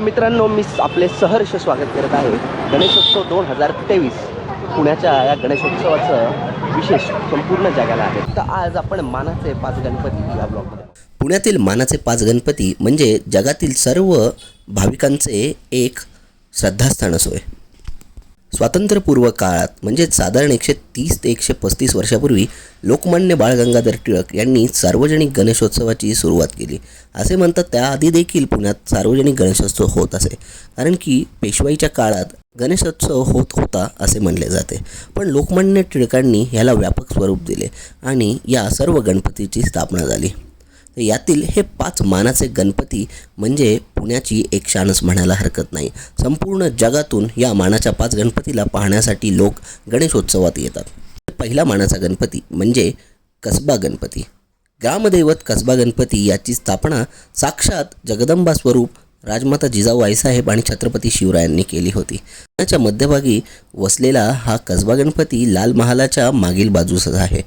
मित्रांनो मी आपले सहर्ष स्वागत करत आहे. गणेशोत्सव दोन हजार तेवीस पुण्याच्या या गणेशोत्सवाचं विशेष संपूर्ण जगाला आहे. तर आज आपण मानाचे पाच गणपती या ब्लॉगमध्ये पुण्यातील मानाचे पाच गणपती म्हणजे जगातील सर्व भाविकांचे एक श्रद्धास्थान असो. आहे स्वातंत्र्यपूर्व काळात म्हणजे साधारण एकशे तीस ते एकशे पस्तीस वर्षापूर्वी लोकमान्य बाळ गंगाधर टिळक यांनी सार्वजनिक गणेशोत्सवाची सुरुवात केली. असे म्हणतात त्याआधी देखील पुण्यात सार्वजनिक गणेशोत्सव होत असे. कारण की पेशवाईच्या काळात गणेशोत्सव होत होता असे म्हणले जाते. पण लोकमान्य टिळकांनी ह्याला व्यापक स्वरूप दिले आणि या सर्व गणपतीची स्थापना झाली. यातील हे पाच मानाचे गणपती म्हणजे पुण्याची एक शानच म्हणायला हरकत नाही. संपूर्ण जगातून या मानाच्या पाच गणपतीला पाहण्यासाठी लोक गणेशोत्सवात येतात. पहिला मानाचा गणपती म्हणजे कसबा गणपती. ग्रामदैवत कसबा गणपती याची स्थापना साक्षात जगदंबा स्वरूप राजमाता जिजाऊ आईसाहेब आणि छत्रपती शिवरायांनी केली होती. पुण्याच्या मध्यभागी वसलेला हा कसबा गणपती लाल महालाच्या मागील बाजूस आहे.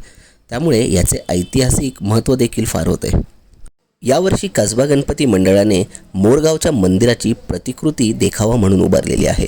त्यामुळे याचे ऐतिहासिक महत्त्व देखील फार होते. यावर्षी कसबा गणपती मंडळाने मोरगावच्या मंदिराची प्रतिकृती देखावा म्हणून उभारलेली आहे.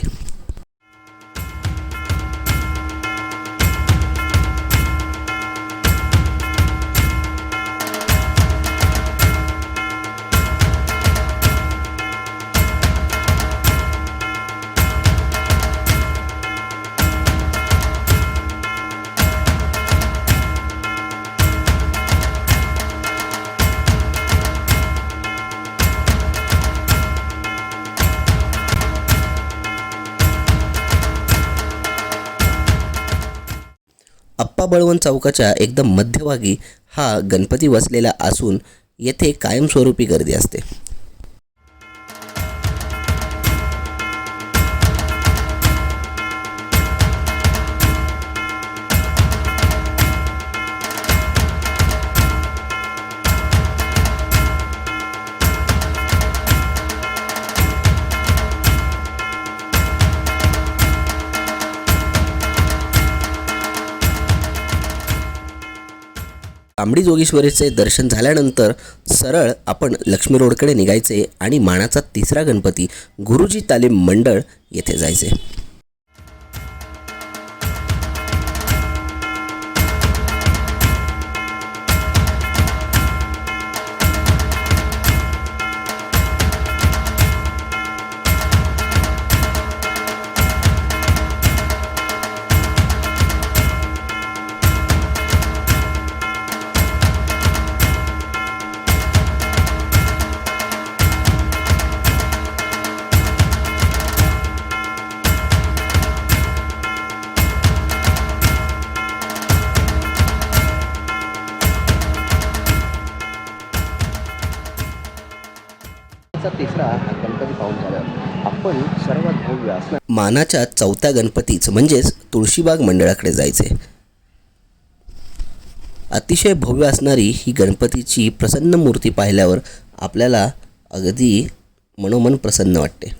अप्पा बळवंत चौकाच्या एकदम मध्यभागी हा गणपती वसलेला असून येथे कायमस्वरूपी गर्दी असते. तांबडी जोगेश्वरीचे दर्शन झाल्यानंतर सरळ आपण लक्ष्मी रोडकडे निघायचे आणि मानाचा तिसरा गणपती गुरुजी तालीम मंडळ येथे जायचे. मानाचा तिसरा हा गणपती पाहून झाला आपण सर्वात भव्य असणार मानाच्या चौथ्या गणपतीच म्हणजेच तुळशीबाग मंडळाकडे जायचे. अतिशय भव्य असणारी ही गणपतीची प्रसन्न मूर्ती पाहिल्यावर आपल्याला अगदी मनोमन प्रसन्न वाटते.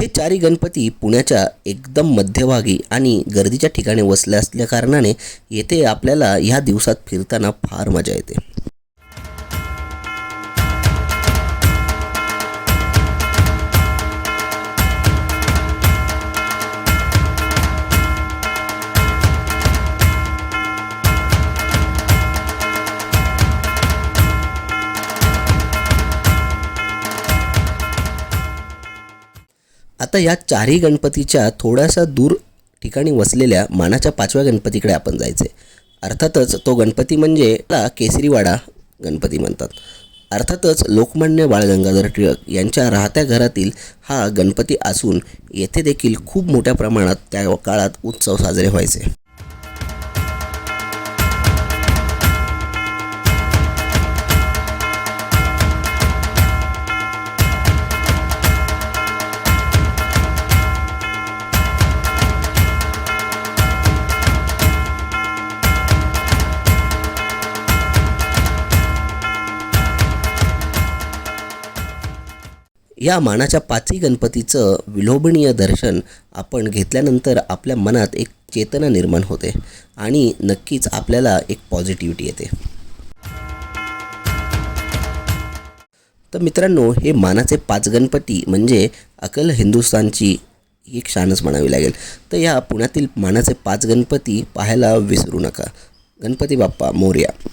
हे चारी गणपती पुण्याच्या एकदम मध्यभागी आणि गर्दीच्या ठिकाणी वसले असल्या कारणाने येथे आपल्याला ह्या दिवसात फिरताना फार मजा येते. आता या चारही गणपतीच्या थोड्याशा दूर ठिकाणी वसलेल्या मानाच्या पाचव्या गणपतीकडे आपण जायचे अर्थातच तो गणपती म्हणजे केसरीवाडा गणपती म्हणतात. अर्थातच लोकमान्य बाळ गंगाधर टिळक यांच्या राहत्या घरातील हा गणपती असून येथे देखील खूप मोठ्या प्रमाणात त्या काळात उत्सव साजरे व्हायचे. या मानाच्या पाचही गणपतीचं विलोभनीय दर्शन आपण घेतल्यानंतर आपल्या मनात एक चेतना निर्माण होते आणि नक्कीच आपल्याला एक पॉझिटिव्हिटी येते. तर मित्रांनो हे मानाचे पाच गणपती म्हणजे अकल हिंदुस्थानची ही एक शानच म्हणावी लागेल. तर या पुण्यातील मानाचे पाच गणपती पाहायला विसरू नका. गणपती बाप्पा मोर्या.